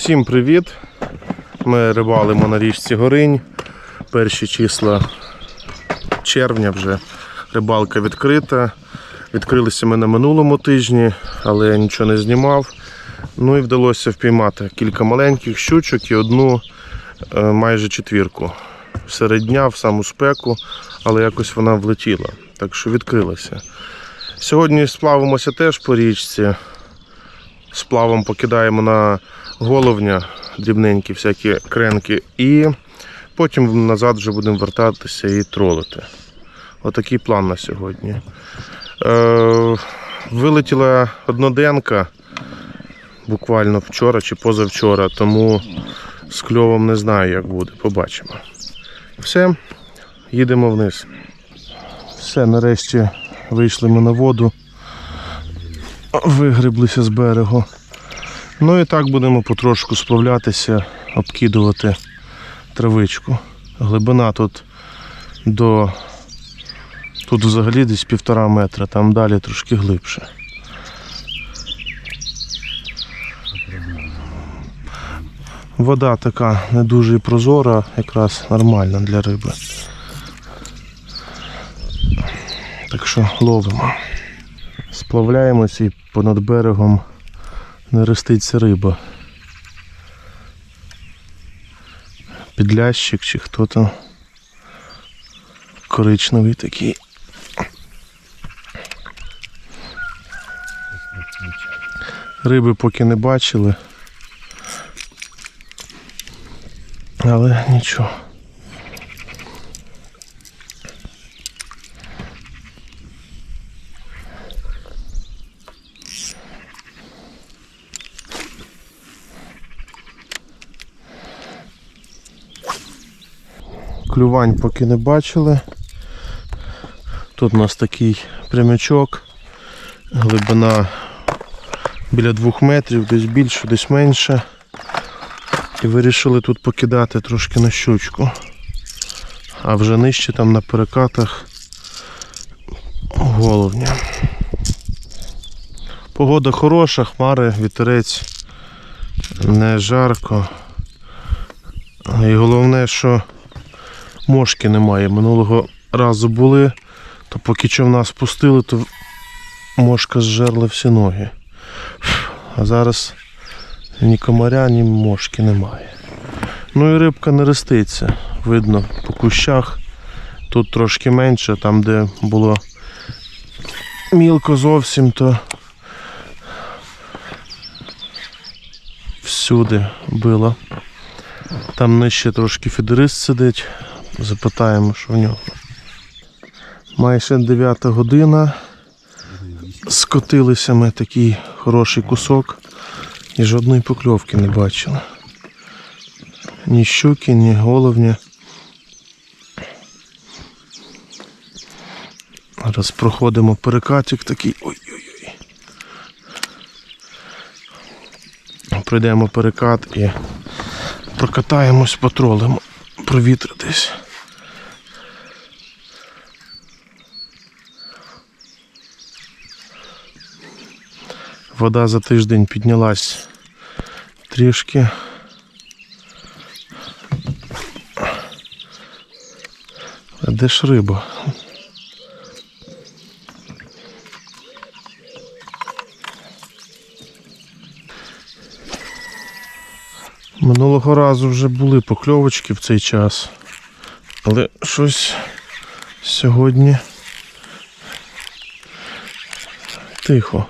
Всім привіт! Ми рибалимо на річці Горинь. Перші числа червня вже рибалка відкрита. Відкрилися ми на минулому тижні, але я нічого не знімав. Ну і вдалося впіймати кілька маленьких щучок і одну е, майже четвірку. Серед дня в саму спеку, але якось вона влетіла. Так що відкрилася. Сьогодні сплавимося теж по річці. Сплавом покидаємо на головня дрібненькі всякі кренки, і потім назад вже будемо вертатися і тролити. Отакий план на сьогодні. Е, вилетіла одноденка буквально вчора чи позавчора, тому з кльовом не знаю, як буде. Побачимо. Все, їдемо вниз. Все, нарешті вийшли ми на воду, вигреблися з берегу. Ну і так будемо потрошку справлятися, обкидувати травичку. Глибина тут до. Тут взагалі десь півтора метра, там далі трошки глибше. Вода така не дуже прозора, якраз нормальна для риби. Так що ловимо. Сплавляємося і понад берегом не роститься риба. Підлящик чи хто там коричневий такий. Риби поки не бачили. Але нічого. Клювань поки не бачили. Тут у нас такий прямячок, глибина біля двох метрів, десь більше, десь менше. І вирішили тут покидати трошки на щучку. А вже нижче там на перекатах головня. Погода хороша, хмари, вітерець, не жарко. І головне, що мошки немає. Минулого разу були, то поки човна спустили, то мошка зжерла всі ноги. А зараз ні комаря, ні мошки немає. Ну і рибка не реститься. Видно по кущах. Тут трошки менше, там де було мілко зовсім, то всюди було. Там нижче трошки фідерист сидить. Запитаємо, що в нього. Майже 9 година. Скотилися ми такий хороший кусок і жодної покльовки не бачили. Ні щуки, ні головня. Зараз проходимо перекатик такий. Ой-ой-ой. Пройдемо перекат і прокатаємось, потролимо, провітритись. Вода за тиждень піднялась трішки. А де ж риба? Минулого разу вже були покльовочки в цей час, але щось сьогодні тихо.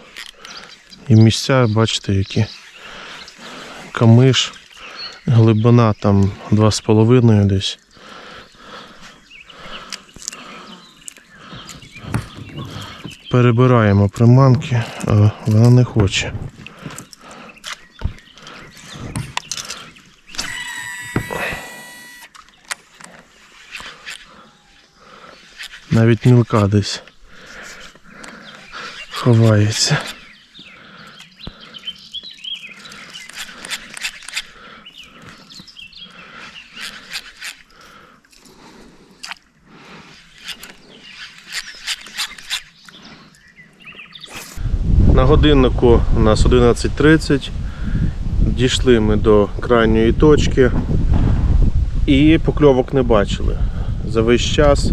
І місця, бачите, які камиш, глибина там 2,5 десь. Перебираємо приманки, а вона не хоче. Навіть мілка десь ховається. Годиннику у нас 11.30. Дійшли ми до крайньої точки і покльовок не бачили. За весь час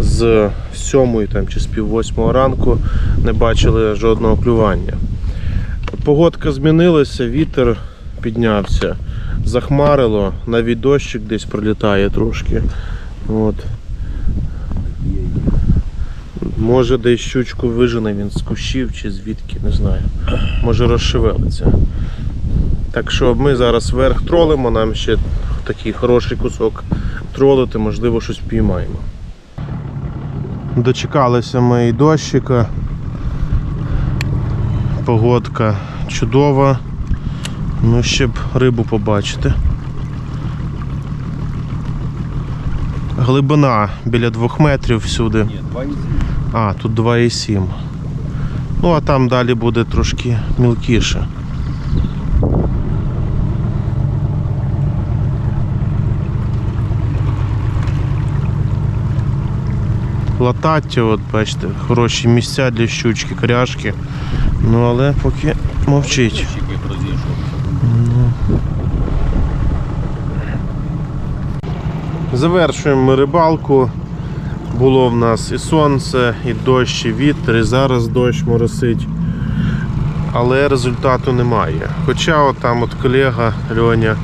з 7 там, чи з пів восьмого ранку не бачили жодного клювання. Погодка змінилася, вітер піднявся, захмарило, навіть дощик десь пролітає трошки. От. Може десь щучку вижене він з кущів чи звідки, не знаю. Може розшевелиться. Так що ми зараз вверх тролимо, нам ще такий хороший кусок тролити, можливо, щось піймаємо. Дочекалися ми і дощика. Погодка чудова. Ну, ще б рибу побачити. Глибина біля 2 метрів всюди. Ні, два із А, тут 2,7. Ну, а там далі буде трошки мілкіше. Латаття, от бачите, хороші місця для щучки, коряшки. Ну але поки мовчить. Розійшов. Завершуємо ми рибалку. Було в нас і сонце, і дощ, і вітер, і зараз дощ моросить. Але результату немає. Хоча от там от колега Льоня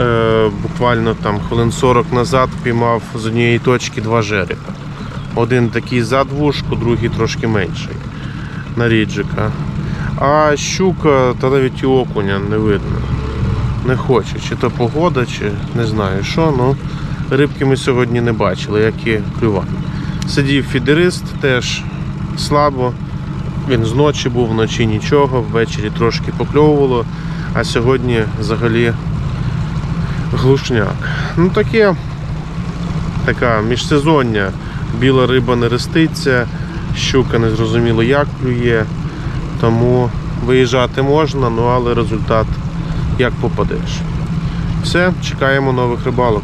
е, буквально там хвилин 40 назад піймав з однієї точки два жереха. Один такий за двушку, другий трошки менший на ріджика. А щука та навіть і окуня не видно. Не хоче. Чи то погода, чи не знаю що, ну рибки ми сьогодні не бачили, як і клювання. Сидів фідерист теж слабо. Він зночі був, вночі нічого, ввечері трошки покльовувало, а сьогодні взагалі глушняк. Ну таке, така міжсезоння. Біла риба не реститься, щука не зрозуміло як клює, тому виїжджати можна, ну але результат як попадеш. Все, чекаємо нових рибалок.